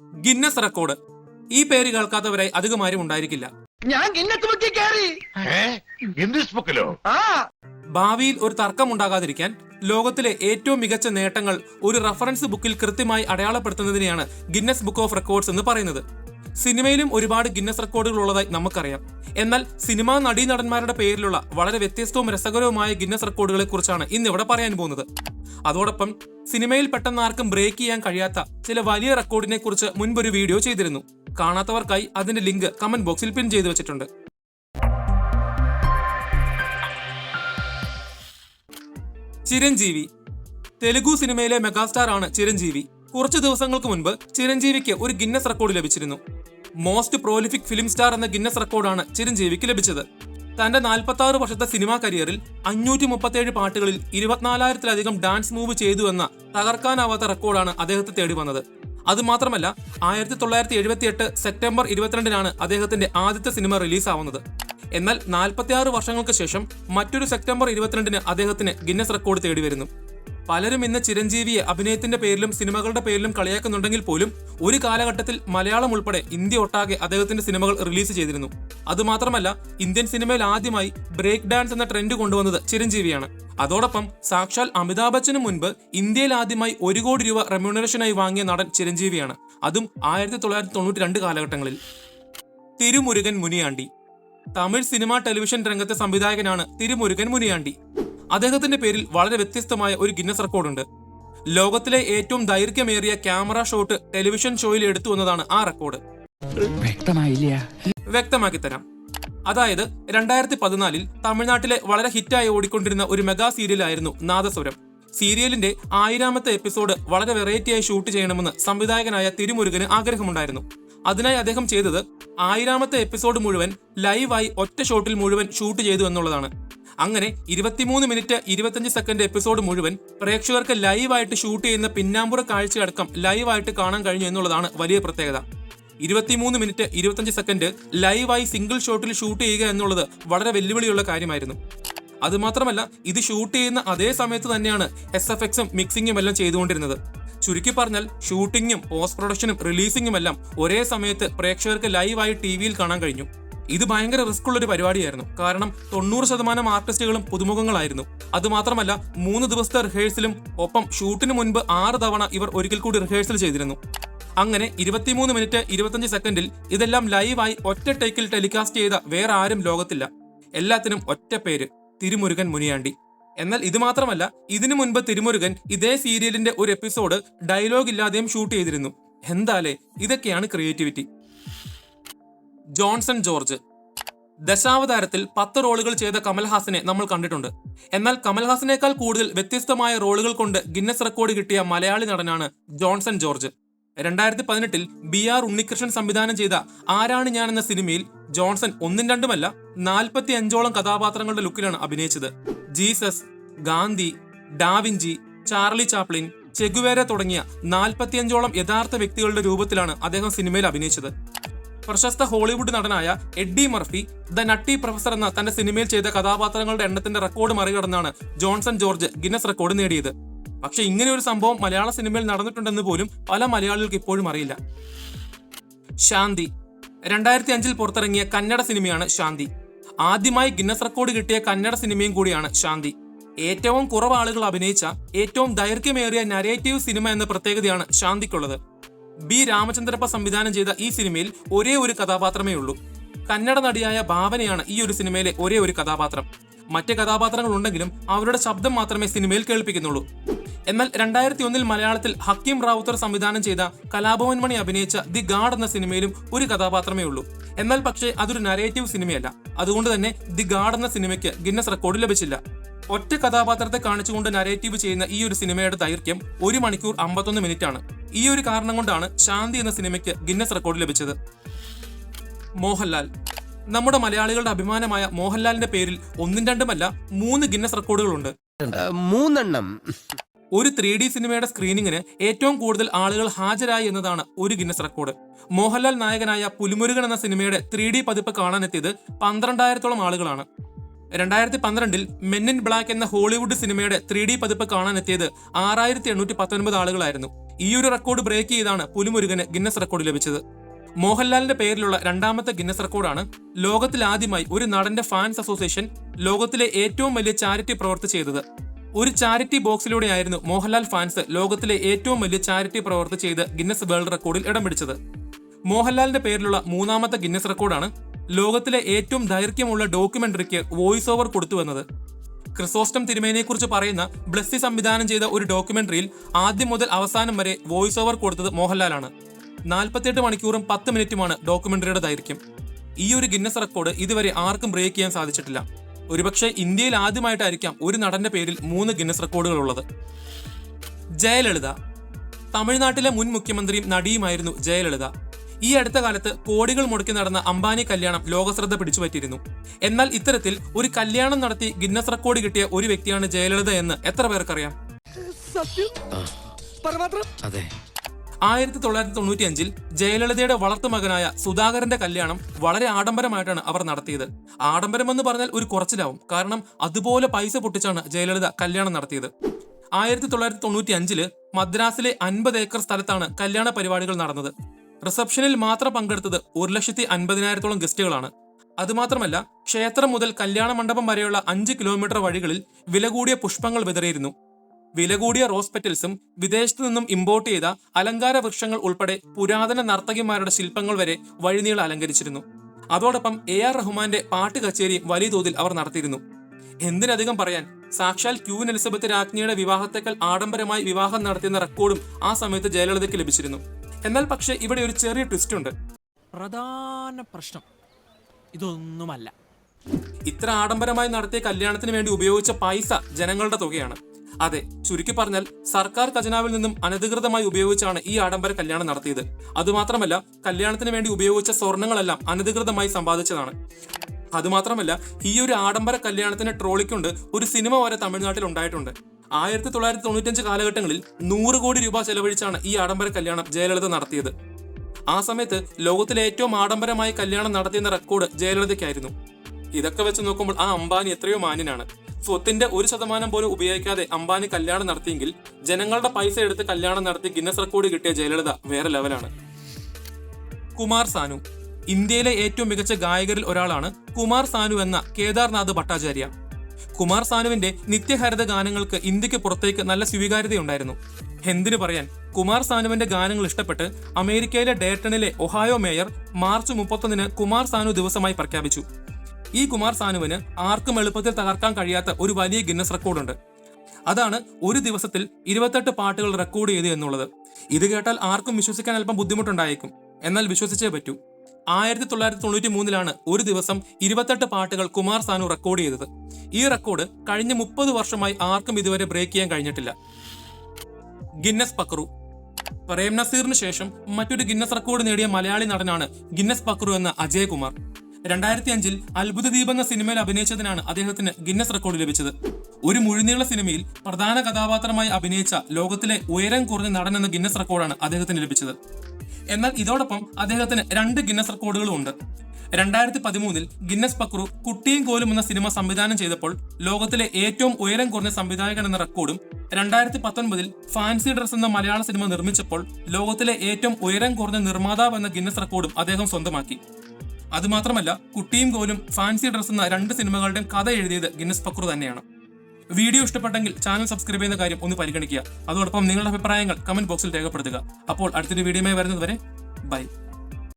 Guinness record. ഈ പേര് കേൾക്കാത്തവരായി അധികം ആരും ഉണ്ടായിരിക്കില്ല. ഞാൻ ഭാവിയിൽ ഒരു തർക്കം ഉണ്ടാകാതിരിക്കാൻ ലോകത്തിലെ ഏറ്റവും മികച്ച നേട്ടങ്ങൾ ഒരു റഫറൻസ് ബുക്കിൽ കൃത്യമായി അടയാളപ്പെടുത്തുന്നതിനെയാണ് ഗിന്നസ് ബുക്ക് ഓഫ് റെക്കോർഡ്സ് എന്ന് പറയുന്നത്. സിനിമയിലും ഒരുപാട് ഗിന്നസ് റെക്കോർഡുകൾ ഉള്ളതായി നമുക്കറിയാം. എന്നാൽ സിനിമാ നടീനടന്മാരുടെ പേരിലുള്ള വളരെ വ്യത്യസ്തവും രസകരവുമായ ഗിന്നസ് റെക്കോർഡുകളെ കുറിച്ചാണ് ഇന്നിവിടെ പറയാൻ പോകുന്നത്. അതോടൊപ്പം സിനിമയിൽ പെട്ടെന്ന് ആർക്കും ബ്രേക്ക് ചെയ്യാൻ കഴിയാത്ത ചില വലിയ റെക്കോർഡിനെ കുറിച്ച് മുൻപൊരു വീഡിയോ ചെയ്തിരുന്നു. കാണാത്തവർക്കായി അതിന്റെ ലിങ്ക് കമന്റ് ബോക്സിൽ പിൻ ചെയ്തു വെച്ചിട്ടുണ്ട്. ചിരഞ്ജീവി തെലുഗു സിനിമയിലെ മെഗാസ്റ്റാർ ആണ് ചിരഞ്ജീവി. കുറച്ചു ദിവസങ്ങൾക്ക് മുൻപ് ചിരഞ്ജീവിക്ക് ഒരു ഗിന്നസ് റെക്കോർഡ് ലഭിച്ചിരുന്നു. മോസ്റ്റ് പ്രോലിഫിക് ഫിലിം സ്റ്റാർ എന്ന ഗിന്നസ് റെക്കോർഡാണ് ചിരഞ്ജീവിക്ക് ലഭിച്ചത്. തന്റെ നാൽപ്പത്തി ആറ് വർഷത്തെ സിനിമാ കരിയറിൽ അഞ്ഞൂറ്റി മുപ്പത്തേഴ് പാട്ടുകളിൽ ഇരുപത്തിനാലായിരത്തിലധികം ഡാൻസ് മൂവ് ചെയ്തു എന്ന തകർക്കാനാവാത്ത റെക്കോർഡാണ് അദ്ദേഹത്തെ തേടി വന്നത്. അതുമാത്രമല്ല ആയിരത്തി തൊള്ളായിരത്തി എഴുപത്തി എട്ട് സെപ്റ്റംബർ ഇരുപത്തിരണ്ടിനാണ് അദ്ദേഹത്തിന്റെ ആദ്യത്തെ സിനിമ റിലീസാവുന്നത്. എന്നാൽ നാൽപ്പത്തിയാറ് വർഷങ്ങൾക്ക് ശേഷം മറ്റൊരു സെപ്റ്റംബർ ഇരുപത്തിരണ്ടിന് അദ്ദേഹത്തിന് ഗിന്നസ് റെക്കോർഡ് തേടി വരുന്നു പലരും ഇന്ന് ചിരഞ്ജീവിയെ അഭിനയത്തിന്റെ പേരിലും സിനിമകളുടെ പേരിലും കളിയാക്കുന്നുണ്ടെങ്കിൽ പോലും ഒരു കാലഘട്ടത്തിൽ മലയാളം ഉൾപ്പെടെ ഇന്ത്യ ഒട്ടാകെ അദ്ദേഹത്തിന്റെ സിനിമകൾ റിലീസ് ചെയ്തിരുന്നു. അതുമാത്രമല്ല ഇന്ത്യൻ സിനിമയിൽ ആദ്യമായി ബ്രേക്ക് ഡാൻസ് എന്ന ട്രെൻഡ് കൊണ്ടുവന്നത് ചിരഞ്ജീവിയാണ്. അതോടൊപ്പം സാക്ഷാൽ അമിതാഭ് ബച്ചന് മുൻപ് ഇന്ത്യയിൽ ആദ്യമായി ഒരു കോടി രൂപ റെമ്യൂണറേഷനായി വാങ്ങിയ നടൻ ചിരഞ്ജീവിയാണ്. അതും ആയിരത്തി തൊള്ളായിരത്തി തൊണ്ണൂറ്റി രണ്ട് കാലഘട്ടങ്ങളിൽ. തിരുമുരുകൻ മുനിയാണ്ടി. തമിഴ് സിനിമ ടെലിവിഷൻ രംഗത്തെ സംവിധായകനാണ് തിരുമുരുകൻ മുനിയാണ്ടി. അദ്ദേഹത്തിന്റെ പേരിൽ വളരെ വ്യത്യസ്തമായ ഒരു ഗിന്നസ് റെക്കോർഡുണ്ട്. ലോകത്തിലെ ഏറ്റവും ദൈർഘ്യമേറിയ ക്യാമറ ഷോട്ട് ടെലിവിഷൻ ഷോയിൽ എടുത്തു എന്നതാണ് ആ റെക്കോർഡ്. വ്യക്തമാക്കി തരാം. അതായത് രണ്ടായിരത്തി പതിനാലിൽ തമിഴ്നാട്ടിലെ വളരെ ഹിറ്റായി ഓടിക്കൊണ്ടിരുന്ന ഒരു മെഗാ സീരിയലായിരുന്നു നാദസ്വരം. സീരിയലിന്റെ ആയിരാമത്തെ എപ്പിസോഡ് വളരെ വെറൈറ്റിയായി ഷൂട്ട് ചെയ്യണമെന്ന് സംവിധായകനായ തിരുമുരുകന് ആഗ്രഹമുണ്ടായിരുന്നു. അതിനായി അദ്ദേഹം ചെയ്തത് ആയിരാമത്തെ എപ്പിസോഡ് മുഴുവൻ ലൈവായി ഒറ്റ ഷോട്ടിൽ മുഴുവൻ ഷൂട്ട് ചെയ്തു എന്നുള്ളതാണ്. അങ്ങനെ ഇരുപത്തിമൂന്ന് മിനിറ്റ് ഇരുപത്തഞ്ച് സെക്കൻഡ് എപ്പിസോഡ് മുഴുവൻ പ്രേക്ഷകർക്ക് ലൈവായിട്ട് ഷൂട്ട് ചെയ്യുന്ന പിന്നാമ്പുറ കാഴ്ചയടക്കം ലൈവായിട്ട് കാണാൻ കഴിഞ്ഞു എന്നുള്ളതാണ് വലിയ പ്രത്യേകത. ഇരുപത്തിമൂന്ന് മിനിറ്റ് ഇരുപത്തഞ്ച് സെക്കൻഡ് ലൈവായി സിംഗിൾ ഷോട്ടിൽ ഷൂട്ട് ചെയ്യുക എന്നുള്ളത് വളരെ വെല്ലുവിളിയുള്ള കാര്യമായിരുന്നു. അതുമാത്രമല്ല ഇത് ഷൂട്ട് ചെയ്യുന്ന അതേ സമയത്ത് തന്നെയാണ് എസ് എഫ് എക്സും മിക്സിങ്ങും എല്ലാം ചെയ്തുകൊണ്ടിരുന്നത്. ചുരുക്കി പറഞ്ഞാൽ ഷൂട്ടിങ്ങും പോസ്റ്റ് പ്രൊഡക്ഷനും റിലീസിങ്ങും എല്ലാം ഒരേ സമയത്ത് പ്രേക്ഷകർക്ക് ലൈവായി ടി വിയിൽ കാണാൻ കഴിഞ്ഞു. ഇത് ഭയങ്കര റിസ്ക് ഉള്ള ഒരു പരിപാടിയായിരുന്നു. കാരണം തൊണ്ണൂറ് ശതമാനം ആർട്ടിസ്റ്റുകളും പുതുമുഖങ്ങളായിരുന്നു. അതുമാത്രമല്ല മൂന്ന് ദിവസത്തെ റിഹേഴ്സലും ഒപ്പം ഷൂട്ടിന് മുൻപ് ആറ് തവണ ഇവർ ഒരിക്കൽ കൂടി റിഹേഴ്സൽ ചെയ്തിരുന്നു. അങ്ങനെ ഇരുപത്തിമൂന്ന് മിനിറ്റ് ഇരുപത്തഞ്ച് സെക്കൻഡിൽ ഇതെല്ലാം ലൈവായി ഒറ്റ ടേക്കിൽ ടെലികാസ്റ്റ് ചെയ്ത വേറെ ആരും ലോകത്തില്ല. എല്ലാത്തിനും ഒറ്റ പേര് തിരുമുരുകൻ മുനിയാണ്ടി. എന്നാൽ ഇത് മാത്രമല്ല ഇതിനു മുൻപ് തിരുമുരുകൻ ഇതേ സീരിയലിന്റെ ഒരു എപ്പിസോഡ് ഡയലോഗ് ഇല്ലാതെയും ഷൂട്ട് ചെയ്തിരുന്നു. എന്താലേ ഇതൊക്കെയാണ് ക്രിയേറ്റിവിറ്റി ജോൺസൺ ജോർജ്. ദശാവതാരത്തിൽ പത്ത് റോളുകൾ ചെയ്ത കമൽഹാസനെ നമ്മൾ കണ്ടിട്ടുണ്ട്. എന്നാൽ കമൽഹാസനേക്കാൾ കൂടുതൽ വ്യത്യസ്തമായ റോളുകൾ കൊണ്ട് ഗിന്നസ് റെക്കോർഡ് കിട്ടിയ മലയാളി നടനാണ് ജോൺസൺ ജോർജ്. രണ്ടായിരത്തി പതിനെട്ടിൽ ബി ആർ ഉണ്ണികൃഷ്ണൻ സംവിധാനം ചെയ്ത ആരാണ് ഞാൻ എന്ന സിനിമയിൽ ജോൺസൺ ഒന്നും രണ്ടുമല്ല നാൽപ്പത്തി അഞ്ചോളം കഥാപാത്രങ്ങളുടെ ലുക്കിലാണ് അഭിനയിച്ചത്. Jesus Gandhi Da Vinci Charlie Chaplin Che Guevara തുടങ്ങിയ നാൽപ്പത്തിയഞ്ചോളം യഥാർത്ഥ വ്യക്തികളുടെ രൂപത്തിലാണ് അദ്ദേഹം സിനിമയിൽ അഭിനയിച്ചത്. പ്രശസ്ത Hollywood നടനായ Eddie Murphy the nutty professor എന്ന തന്റെ സിനിമയിൽ ചെയ്ത കഥാപാത്രങ്ങളുടെ എണ്ണത്തിന്റെ റെക്കോർഡ് മറികടന്നാണ് ജോൺസൺ ജോർജ് ഗിന്നസ് റെക്കോർഡ് നേടിയത്. പക്ഷെ ഇങ്ങനെ ഒരു സംഭവം മലയാള സിനിമയിൽ നടന്നിട്ടുണ്ടെന്ന് പോലും പല മലയാളികൾക്ക് ഇപ്പോഴും അറിയില്ല. ശാന്തി. രണ്ടായിരത്തി അഞ്ചിൽ പുറത്തിറങ്ങിയ കന്നഡ സിനിമയാണ് ശാന്തി. ആദ്യമായി ഗിന്നസ് റെക്കോർഡ് കിട്ടിയ കന്നഡ സിനിമയും കൂടിയാണ് ശാന്തി. ഏറ്റവും കുറവ് ആളുകൾ അഭിനയിച്ച ഏറ്റവും ദൈർഘ്യമേറിയ നരേറ്റീവ് സിനിമ എന്ന പ്രത്യേകതയാണ് ശാന്തിക്കുള്ളത്. ബി. രാമചന്ദ്രപ്പ സംവിധാനം ചെയ്ത ഈ സിനിമയിൽ ഒരേ ഒരു കഥാപാത്രമേ ഉള്ളൂ. കന്നഡ നടിയായ ഭാവനയാണ് ഈ ഒരു സിനിമയിലെ ഒരേ ഒരു കഥാപാത്രം. മറ്റ് കഥാപാത്രങ്ങൾ ഉണ്ടെങ്കിലും അവരുടെ ശബ്ദം മാത്രമേ സിനിമയിൽ കേൾപ്പിക്കുന്നുള്ളൂ. എന്നാൽ രണ്ടായിരത്തി ഒന്നിൽ മലയാളത്തിൽ ഹക്കീം റാവുത്തർ സംവിധാനം ചെയ്ത കലാഭവൻ മണി അഭിനയിച്ച ദി ഗാഡ് എന്ന സിനിമയിലും ഒരു കഥാപാത്രമേ ഉള്ളൂ. എന്നാൽ പക്ഷേ അതൊരു നരേറ്റീവ് സിനിമയല്ല. അതുകൊണ്ട് തന്നെ ദി ഗാഡ് എന്ന സിനിമയ്ക്ക് ഗിന്നസ് റെക്കോർഡ് ലഭിച്ചില്ല. ഒറ്റ കഥാപാത്രത്തെ കാണിച്ചുകൊണ്ട് നരേറ്റീവ് ചെയ്യുന്ന ഈ ഒരു സിനിമയുടെ ദൈർഘ്യം ഒരു മണിക്കൂർ അമ്പത്തൊന്ന് മിനിറ്റ് ആണ് ഈ ഒരു കാരണം കൊണ്ടാണ് ശാന്തി എന്ന സിനിമയ്ക്ക് ഗിന്നസ് റെക്കോർഡ് ലഭിച്ചത്. മോഹൻലാൽ. നമ്മുടെ മലയാളികളുടെ അഭിമാനമായ മോഹൻലാലിന്റെ പേരിൽ ഒന്നും രണ്ടുമല്ല മൂന്ന് ഗിന്നസ് റെക്കോർഡുകളുണ്ട് മൂന്നെണ്ണം. ഒരു ത്രീ ഡി സിനിമയുടെ സ്ക്രീനിങ്ങിന് ഏറ്റവും കൂടുതൽ ആളുകൾ ഹാജരായി എന്നതാണ് ഒരു ഗിന്നസ് റെക്കോർഡ് മോഹൻലാൽ നായകനായ പുലിമുരുകൻ എന്ന സിനിമയുടെ ത്രീ ഡി പതിപ്പ് കാണാനെത്തിയത് പന്ത്രണ്ടായിരത്തോളം ആളുകളാണ്. രണ്ടായിരത്തി പന്ത്രണ്ടിൽ മെൻ ഇൻ ബ്ലാക്ക് എന്ന ഹോളിവുഡ് സിനിമയുടെ ത്രീ ഡി പതിപ്പ് കാണാനെത്തിയത് ആറായിരത്തി എണ്ണൂറ്റി പത്തൊൻപത് ആളുകളായിരുന്നു. ഈ ഒരു റെക്കോർഡ് ബ്രേക്ക് ചെയ്താണ് പുലിമുരുകന് ഗിന്നസ് റെക്കോർഡ് ലഭിച്ചത്. മോഹൻലാലിന്റെ പേരിലുള്ള രണ്ടാമത്തെ ഗിന്നസ് റെക്കോർഡാണ് ലോകത്തിൽ ആദ്യമായി ഒരു നടന്റെ ഫാൻസ് അസോസിയേഷൻ ലോകത്തിലെ ഏറ്റവും വലിയ ചാരിറ്റി പ്രവർത്തി ചെയ്തത്. ഒരു ചാരിറ്റി ബോക്സിലൂടെയായിരുന്നു മോഹൻലാൽ ഫാൻസ് ലോകത്തിലെ ഏറ്റവും വലിയ ചാരിറ്റി പ്രവർത്തി ചെയ്ത് ഗിന്നസ് വേൾഡ് റെക്കോർഡിൽ ഇടം പിടിച്ചത്. മോഹൻലാലിന്റെ പേരിലുള്ള മൂന്നാമത്തെ ഗിന്നസ് റെക്കോർഡാണ് ലോകത്തിലെ ഏറ്റവും ദൈർഘ്യമുള്ള ഡോക്യുമെന്ററിക്ക് വോയിസ് ഓവർ കൊടുത്തുവെന്നത് ക്രിസോസ്റ്റം തിരുമേനിയെക്കുറിച്ച് പറയുന്ന ബ്ലസ്സി സംവിധാനം ചെയ്ത ഒരു ഡോക്യുമെന്ററിയിൽ ആദ്യം മുതൽ അവസാനം വരെ വോയിസ് ഓവർ കൊടുത്തത് മോഹൻലാലാണ്. നാൽപ്പത്തിയെട്ട് മണിക്കൂറും പത്ത് മിനിറ്റുമാണ് ഡോക്യുമെന്ററിയുടെ ദൈർഘ്യം. ഈ ഒരു ഗിന്നസ് റെക്കോർഡ് ഇതുവരെ ആർക്കും ബ്രേക്ക് ചെയ്യാൻ സാധിച്ചിട്ടില്ല. ഒരുപക്ഷെ ഇന്ത്യയിൽ ആദ്യമായിട്ടായിരിക്കാം ഒരു നടന്റെ പേരിൽ മൂന്ന് ഗിന്നസ് റെക്കോർഡുകൾ ഉള്ളത് ജയലളിത. തമിഴ്നാട്ടിലെ മുൻ മുഖ്യമന്ത്രിയും നടിയുമായിരുന്നു ജയലളിത. ഈ അടുത്ത കാലത്ത് കോടികൾ മുടക്കി നടന്ന അംബാനി കല്യാണം ലോകശ്രദ്ധ പിടിച്ചുപറ്റിയിരുന്നു. എന്നാൽ ഇത്തരത്തിൽ ഒരു കല്യാണം നടത്തി ഗിന്നസ് റെക്കോർഡ് കിട്ടിയ ഒരു വ്യക്തിയാണ് ജയലളിത എന്ന് എത്ര പേർക്കറിയാം? അതെ ആയിരത്തി തൊള്ളായിരത്തി തൊണ്ണൂറ്റി അഞ്ചിൽ ജയലളിതയുടെ വളർത്തുമകനായ സുധാകരന്റെ കല്യാണം വളരെ ആഡംബരമായിട്ടാണ് അവർ നടത്തിയത്. ആഡംബരം എന്ന് പറഞ്ഞാൽ ഒരു കുറച്ചിലാവും. കാരണം അതുപോലെ പൈസ പൊട്ടിച്ചാണ് ജയലളിത കല്യാണം നടത്തിയത്. ആയിരത്തി തൊള്ളായിരത്തി തൊണ്ണൂറ്റി അഞ്ചിൽ മദ്രാസിലെ അൻപത് ഏക്കർ സ്ഥലത്താണ് കല്യാണ പരിപാടികൾ നടന്നത്. റിസപ്ഷനിൽ മാത്രം പങ്കെടുത്തത് ഒരു ലക്ഷത്തി അൻപതിനായിരത്തോളം ഗസ്റ്റുകളാണ്. അതുമാത്രമല്ല ക്ഷേത്രം മുതൽ കല്യാണ മണ്ഡപം വരെയുള്ള അഞ്ച് കിലോമീറ്റർ വഴികളിൽ വില കൂടിയ പുഷ്പങ്ങൾ വിതറിയിരുന്നു. വില കൂടിയ റോസ് പെറ്റൽസും വിദേശത്തു നിന്നും ഇമ്പോർട്ട് ചെയ്ത അലങ്കാര വൃക്ഷങ്ങൾ ഉൾപ്പെടെ പുരാതന നർത്തകിമാരുടെ ശില്പങ്ങൾ വരെ വഴിനീള അലങ്കരിച്ചിരുന്നു. അതോടൊപ്പം എ ആർ റഹ്മാന്റെ പാട്ട് കച്ചേരി വലിയ തോതിൽ അവർ നടത്തിയിരുന്നു. എന്തിനധികം പറയാൻ സാക്ഷാൽ ക്യൂൻ എലിസബത്ത് രാജ്ഞിയുടെ വിവാഹത്തേക്കാൾ ആഡംബരമായി വിവാഹം നടത്തിയെന്ന റെക്കോർഡും ആ സമയത്ത് ജയലളിതയ്ക്ക് ലഭിച്ചിരുന്നു. എന്നാൽ പക്ഷേ ഇവിടെ ഒരു ചെറിയ ട്വിസ്റ്റ് ഉണ്ട്. പ്രധാന പ്രശ്നം. ഇതൊന്നുമല്ല. ഇത്ര ആഡംബരമായി നടത്തിയ കല്യാണത്തിന് വേണ്ടി ഉപയോഗിച്ച പൈസ ജനങ്ങളുടെ തുകയാണ്. അതെ ചുരുക്കി പറഞ്ഞാൽ സർക്കാർ ഖജനാവിൽ നിന്നും അനധികൃതമായി ഉപയോഗിച്ചാണ് ഈ ആഡംബര കല്യാണം നടത്തിയത്. അതുമാത്രമല്ല കല്യാണത്തിന് വേണ്ടി ഉപയോഗിച്ച സ്വർണങ്ങളെല്ലാം അനധികൃതമായി സമ്പാദിച്ചതാണ്. അതുമാത്രമല്ല ഈ ഒരു ആഡംബര കല്യാണത്തിന് ട്രോളിക്കൊണ്ട് ഒരു സിനിമ വരെ തമിഴ്നാട്ടിൽ ഉണ്ടായിട്ടുണ്ട്. ആയിരത്തി തൊള്ളായിരത്തി തൊണ്ണൂറ്റഞ്ച് കാലഘട്ടങ്ങളിൽ നൂറ് കോടി രൂപ ചെലവഴിച്ചാണ് ഈ ആഡംബര കല്യാണം ജയലളിത നടത്തിയത്. ആ സമയത്ത് ലോകത്തിലെ ഏറ്റവും ആഡംബരമായി കല്യാണം നടത്തിയെന്ന റെക്കോർഡ് ജയലളിതയ്ക്കായിരുന്നു. ഇതൊക്കെ വെച്ച് നോക്കുമ്പോൾ ആ അംബാനി എത്രയോ മാന്യനാണ്. സ്വത്തിന്റെ ഒരു ശതമാനം പോലും ഉപയോഗിക്കാതെ അംബാനി കല്യാണം നടത്തിയെങ്കിൽ ജനങ്ങളുടെ പൈസ എടുത്ത് കല്യാണം നടത്തി ഗിന്നസ് റെക്കോർഡ് കിട്ടിയ ജയലളിത വേറെ ലെവലാണ് കുമാർ സാനു. ഇന്ത്യയിലെ ഏറ്റവും മികച്ച ഗായകരിൽ ഒരാളാണ് കുമാർ സാനു എന്ന കേദാർനാഥ് ഭട്ടാചാര്യ. കുമാർ സാനുവിന്റെ നിത്യഹരിത ഗാനങ്ങൾക്ക് ഇന്ത്യയ്ക്ക് പുറത്തേക്ക് നല്ല സ്വീകാര്യതയുണ്ടായിരുന്നു. എന്തിനു പറയാൻ? കുമാർ സാനുവിന്റെ ഗാനങ്ങൾ ഇഷ്ടപ്പെട്ട് അമേരിക്കയിലെ ഡേറ്റണിലെ ഒഹായോ മേയർ മാർച്ച് മുപ്പത്തൊന്നിന് കുമാർ സാനു ദിവസമായി പ്രഖ്യാപിച്ചു. ഈ കുമാർ സാനുവിന് ആർക്കും എളുപ്പത്തിൽ തകർക്കാൻ കഴിയാത്ത ഒരു വലിയ ഗിന്നസ് റെക്കോർഡുണ്ട്. അതാണ് ഒരു ദിവസത്തിൽ ഇരുപത്തെട്ട് പാട്ടുകൾ റെക്കോർഡ് ചെയ്തു എന്നുള്ളത്. ഇത് കേട്ടാൽ ആർക്കും വിശ്വസിക്കാൻ അല്പം ബുദ്ധിമുട്ടുണ്ടായേക്കും. എന്നാൽ വിശ്വസിച്ചേ പറ്റൂ. ആയിരത്തി തൊള്ളായിരത്തി തൊണ്ണൂറ്റി മൂന്നിലാണ് ഒരു ദിവസം ഇരുപത്തെട്ട് പാട്ടുകൾ കുമാർ സാനു റെക്കോർഡ് ചെയ്തത്. ഈ റെക്കോർഡ് കഴിഞ്ഞ മുപ്പത് വർഷമായി ആർക്കും ഇതുവരെ ബ്രേക്ക് ചെയ്യാൻ കഴിഞ്ഞിട്ടില്ല. ഗിന്നസ് പക്രു. പ്രേം നസീറിന് ശേഷം മറ്റൊരു ഗിന്നസ് റെക്കോർഡ് നേടിയ മലയാളി നടനാണ് ഗിന്നസ് പക്രു എന്ന അജയ് കുമാർ രണ്ടായിരത്തി അഞ്ചിൽ അത്ഭുത ദീപ് എന്ന സിനിമയിൽ അഭിനയിച്ചതിനാണ് അദ്ദേഹത്തിന് ഗിന്നസ് റെക്കോർഡ് ലഭിച്ചത്. ഒരു മുഴുനീള സിനിമയിൽ പ്രധാന കഥാപാത്രമായി അഭിനയിച്ച ലോകത്തിലെ ഉയരം കുറഞ്ഞ നടൻ എന്ന ഗിന്നസ് റെക്കോർഡാണ് അദ്ദേഹത്തിന് ലഭിച്ചത്. എന്നാൽ ഇതോടൊപ്പം അദ്ദേഹത്തിന് രണ്ട് ഗിന്നസ് റെക്കോർഡുകളും ഉണ്ട്. രണ്ടായിരത്തി പതിമൂന്നിൽ ഗിന്നസ് പക്രു കുട്ടിയും കോലും എന്ന സിനിമ സംവിധാനം ചെയ്തപ്പോൾ ലോകത്തിലെ ഏറ്റവും ഉയരം കുറഞ്ഞ സംവിധായകൻ എന്ന റെക്കോർഡും രണ്ടായിരത്തി പത്തൊൻപതിൽ ഫാൻസി ഡ്രസ് എന്ന മലയാള സിനിമ നിർമ്മിച്ചപ്പോൾ ലോകത്തിലെ ഏറ്റവും ഉയരം കുറഞ്ഞ നിർമ്മാതാവ് എന്ന ഗിന്നസ് റെക്കോർഡും അദ്ദേഹം സ്വന്തമാക്കി. അതുമാത്രമല്ല കുട്ടിയും കോലും ഫാൻസി ഡ്രസ് എന്ന രണ്ട് സിനിമകളുടെയും കഥ എഴുതിയത് ഗിന്നസ് പക്രു തന്നെയാണ്. വീഡിയോ ഇഷ്ടപ്പെട്ടെങ്കിൽ ചാനൽ സബ്സ്ക്രൈബ് ചെയ്യുന്ന കാര്യം ഒന്ന് പരിഗണിക്കുക. അതോടൊപ്പം നിങ്ങളുടെ അഭിപ്രായങ്ങൾ കമന്റ് ബോക്സിൽ രേഖപ്പെടുത്തുക. അപ്പോൾ അടുത്തൊരു വീഡിയോയുമായി വരുന്നതുവരെ ബൈ